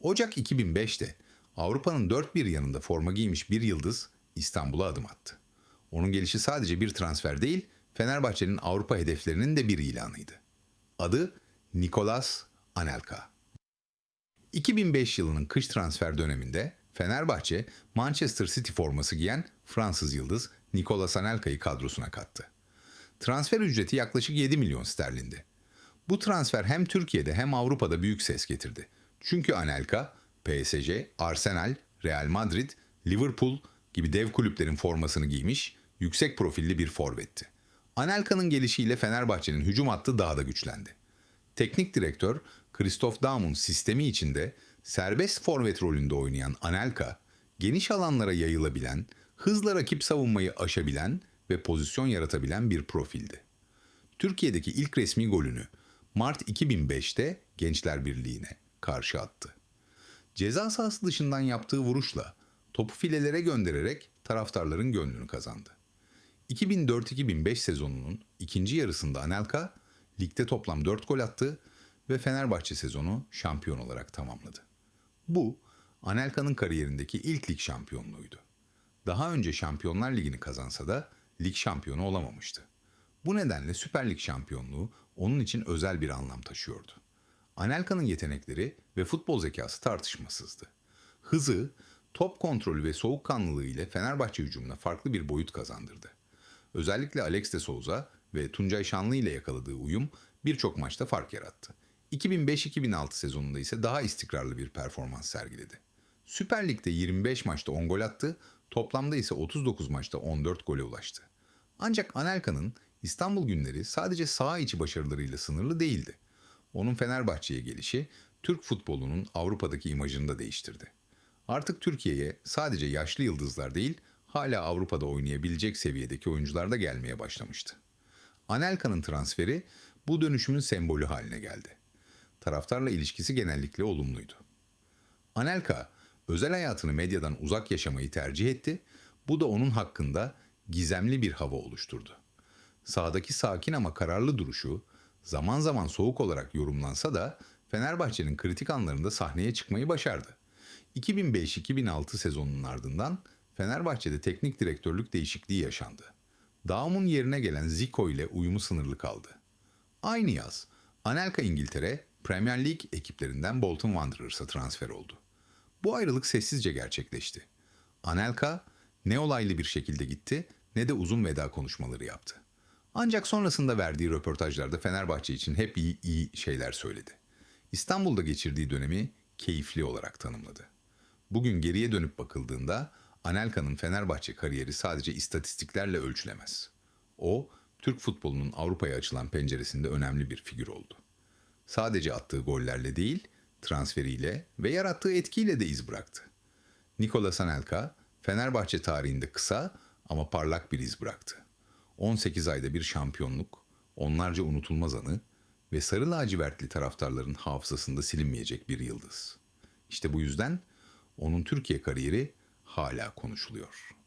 Ocak 2005'te Avrupa'nın dört bir yanında forma giymiş bir yıldız İstanbul'a adım attı. Onun gelişi sadece bir transfer değil, Fenerbahçe'nin Avrupa hedeflerinin de bir ilanıydı. Adı Nikolas Anelka. 2005 yılının kış transfer döneminde Fenerbahçe Manchester City forması giyen Fransız yıldız Nicolas Anelka'yı kadrosuna kattı. Transfer ücreti yaklaşık 7 milyon sterlindi. Bu transfer hem Türkiye'de hem Avrupa'da büyük ses getirdi. Çünkü Anelka, PSG, Arsenal, Real Madrid, Liverpool gibi dev kulüplerin formasını giymiş, yüksek profilli bir forvetti. Anelka'nın gelişiyle Fenerbahçe'nin hücum hattı daha da güçlendi. Teknik direktör Christoph Daum'un sistemi içinde serbest forvet rolünde oynayan Anelka, geniş alanlara yayılabilen, hızla rakip savunmayı aşabilen ve pozisyon yaratabilen bir profildi. Türkiye'deki ilk resmi golünü Mart 2005'te Gençler Birliği'ne karşı attı. Ceza sahası dışından yaptığı vuruşla topu filelere göndererek taraftarların gönlünü kazandı. 2004-2005 sezonunun ikinci yarısında Anelka ligde toplam 4 gol attı ve Fenerbahçe sezonu şampiyon olarak tamamladı. Bu Anelka'nın kariyerindeki ilk lig şampiyonluğuydu. Daha önce Şampiyonlar Ligi'ni kazansa da lig şampiyonu olamamıştı. Bu nedenle Süper Lig şampiyonluğu onun için özel bir anlam taşıyordu. Anelka'nın yetenekleri ve futbol zekası tartışmasızdı. Hızı, top kontrolü ve soğukkanlılığı ile Fenerbahçe hücumuna farklı bir boyut kazandırdı. Özellikle Alex de Souza ve Tuncay Şanlı ile yakaladığı uyum birçok maçta fark yarattı. 2005-2006 sezonunda ise daha istikrarlı bir performans sergiledi. Süper Lig'de 25 maçta 10 gol attı, toplamda ise 39 maçta 14 gole ulaştı. Ancak Anelka'nın İstanbul günleri sadece saha içi başarılarıyla sınırlı değildi. Onun Fenerbahçe'ye gelişi Türk futbolunun Avrupa'daki imajını da değiştirdi. Artık Türkiye'ye sadece yaşlı yıldızlar değil, hala Avrupa'da oynayabilecek seviyedeki oyuncular da gelmeye başlamıştı. Anelka'nın transferi bu dönüşümün sembolü haline geldi. Taraftarla ilişkisi genellikle olumluydu. Anelka, özel hayatını medyadan uzak yaşamayı tercih etti. Bu da onun hakkında gizemli bir hava oluşturdu. Sahadaki sakin ama kararlı duruşu zaman zaman soğuk olarak yorumlansa da Fenerbahçe'nin kritik anlarında sahneye çıkmayı başardı. 2005-2006 sezonunun ardından Fenerbahçe'de teknik direktörlük değişikliği yaşandı. Daum'un yerine gelen Zico ile uyumu sınırlı kaldı. Aynı yaz Anelka İngiltere Premier League ekiplerinden Bolton Wanderers'a transfer oldu. Bu ayrılık sessizce gerçekleşti. Anelka ne olaylı bir şekilde gitti ne de uzun veda konuşmaları yaptı. Ancak sonrasında verdiği röportajlarda Fenerbahçe için hep iyi iyi şeyler söyledi. İstanbul'da geçirdiği dönemi keyifli olarak tanımladı. Bugün geriye dönüp bakıldığında Anelka'nın Fenerbahçe kariyeri sadece istatistiklerle ölçülemez. O, Türk futbolunun Avrupa'ya açılan penceresinde önemli bir figür oldu. Sadece attığı gollerle değil, transferiyle ve yarattığı etkiyle de iz bıraktı. Nikolas Anelka, Fenerbahçe tarihinde kısa ama parlak bir iz bıraktı. 18 ayda bir şampiyonluk, onlarca unutulmaz anı ve sarı lacivertli taraftarların hafızasında silinmeyecek bir yıldız. İşte bu yüzden onun Türkiye kariyeri hala konuşuluyor.